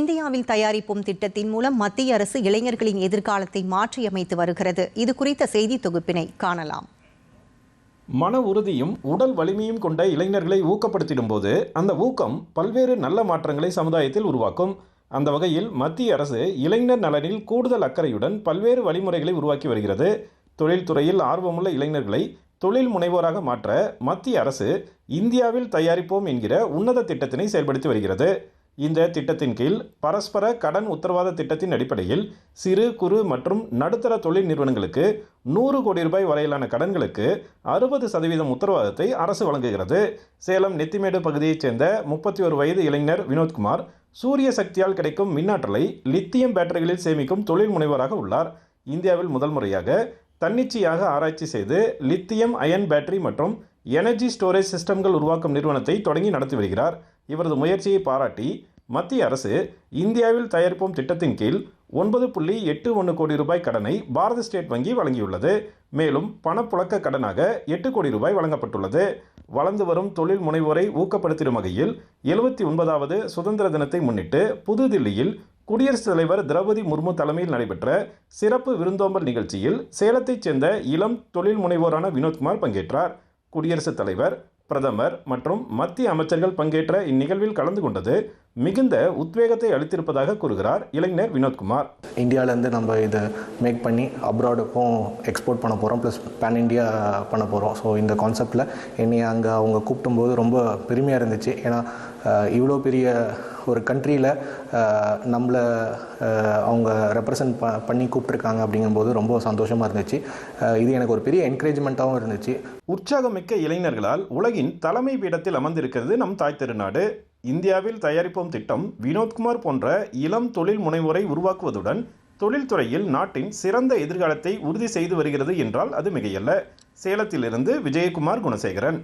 இந்தியாவில் தயாரிப்போம் திட்டத்தின் மூலம் மத்திய அரசு இளைஞர்களின் எதிர்காலத்தை மாற்றியமைத்து வருகிறது. இது குறித்த செய்தி தொகுப்பினை காணலாம். மன உறுதியும் உடல் வலிமையும் கொண்ட இளைஞர்களை ஊக்கப்படுத்திடும் போது அந்த ஊக்கம் பல்வேறு நல்ல மாற்றங்களை சமுதாயத்தில் உருவாக்கும். அந்த வகையில் மத்திய அரசு இளைஞர் நலனில் கூடுதல் அக்கறையுடன் பல்வேறு வழிமுறைகளை உருவாக்கி வருகிறது. தொழில்துறையில் ஆர்வமுள்ள இளைஞர்களை தொழில் முனைவோராக மாற்ற மத்திய அரசு இந்தியாவில் தயாரிப்போம் என்கிற உன்னத திட்டத்தினை செயல்படுத்தி வருகிறது. இந்த திட்டத்தின் கீழ் பரஸ்பர கடன் உத்தரவாத திட்டத்தின் அடிப்படையில் சிறு குறு மற்றும் நடுத்தர தொழில் நிறுவனங்களுக்கு நூறு கோடி ரூபாய் வரையிலான கடன்களுக்கு அறுபது சதவீதம் உத்தரவாதத்தை அரசு வழங்குகிறது. சேலம் நெத்திமேடு பகுதியைச் சேர்ந்த முப்பத்தி ஒரு வயது இளைஞர் வினோத்குமார் சூரிய சக்தியால் கிடைக்கும் மின்னாற்றலை லித்தியம் பேட்டரிகளில் சேமிக்கும் தொழில் முனைவராக உள்ளார். இந்தியாவில் முதல் முறையாக தன்னிச்சையாக ஆராய்ச்சி செய்து லித்தியம் அயன் பேட்டரி மற்றும் எனர்ஜி ஸ்டோரேஜ் சிஸ்டம்கள் உருவாக்கும் நிறுவனத்தை தொடங்கி நடத்தி வருகிறார். இவரது முயற்சியை பாராட்டி மத்திய அரசு இந்தியாவில் தயாரிப்போம் திட்டத்தின் கீழ் ஒன்பது புள்ளி எட்டு ஒன்று கோடி ரூபாய் கடனை பாரத ஸ்டேட் வங்கி வழங்கியுள்ளது. மேலும் பணப்புழக்க கடனாக எட்டு கோடி ரூபாய் வழங்கப்பட்டுள்ளது. வளர்ந்து வரும் தொழில் முனைவோரை ஊக்கப்படுத்திடும் வகையில் எழுபத்தி ஒன்பதாவது சுதந்திர தினத்தை முன்னிட்டு புதுதில்லியில் குடியரசுத் தலைவர் திரௌபதி முர்மு தலைமையில் நடைபெற்ற சிறப்பு விருந்தோம்பல் நிகழ்ச்சியில் சேலத்தைச் சேர்ந்த இளம் தொழில் முனைவோரான வினோத்குமார் பங்கேற்றார். குடியரசுத் தலைவர் பிரதமர் மற்றும் மத்திய அமைச்சர்கள் பங்கேற்ற இந்நிகழ்வில் கலந்து கொண்டது மிகுந்த உத்வேகத்தை அளித்திருப்பதாக கூறுகிறார் இளைஞர் வினோத்குமார். இந்தியாவிலேருந்து நம்ம இதை மேக் பண்ணி அப்ராடுக்கும் எக்ஸ்போர்ட் பண்ண போகிறோம் ப்ளஸ் பேன் இண்டியா பண்ண போகிறோம் ஸோ இந்த கான்செப்டில் என்னை அங்கே அவங்க கூப்பிடும்போது ரொம்ப பெருமையாக இருந்துச்சு. ஏன்னா இவ்வளோ பெரிய ஒரு கண்ட்ரியில் நம்மளை அவங்க ரெப்ரசன்ட் ப பண்ணி கூப்பிட்ருக்காங்க அப்படிங்கும்போது ரொம்ப சந்தோஷமாக இருந்துச்சு. இது எனக்கு ஒரு பெரிய என்கரேஜ்மெண்ட்டாகவும் இருந்துச்சு. உற்சாகமிக்க இளைஞர்களால் உலகின் தலைமை பீடத்தில் அமர்ந்திருக்கிறது நம் தாய் திருநாடு. இந்தியாவில் தயாரிப்போம் திட்டம் வினோத்குமார் போன்ற இளம் தொழில் முனைவோரை உருவாக்குவதுடன் தொழில்துறையில் நாட்டின் சிறந்த எதிர்காலத்தை உறுதி செய்து வருகிறது என்றால் அது மிகையல்ல. சேலத்திலிருந்து விஜயகுமார் குணசேகரன்.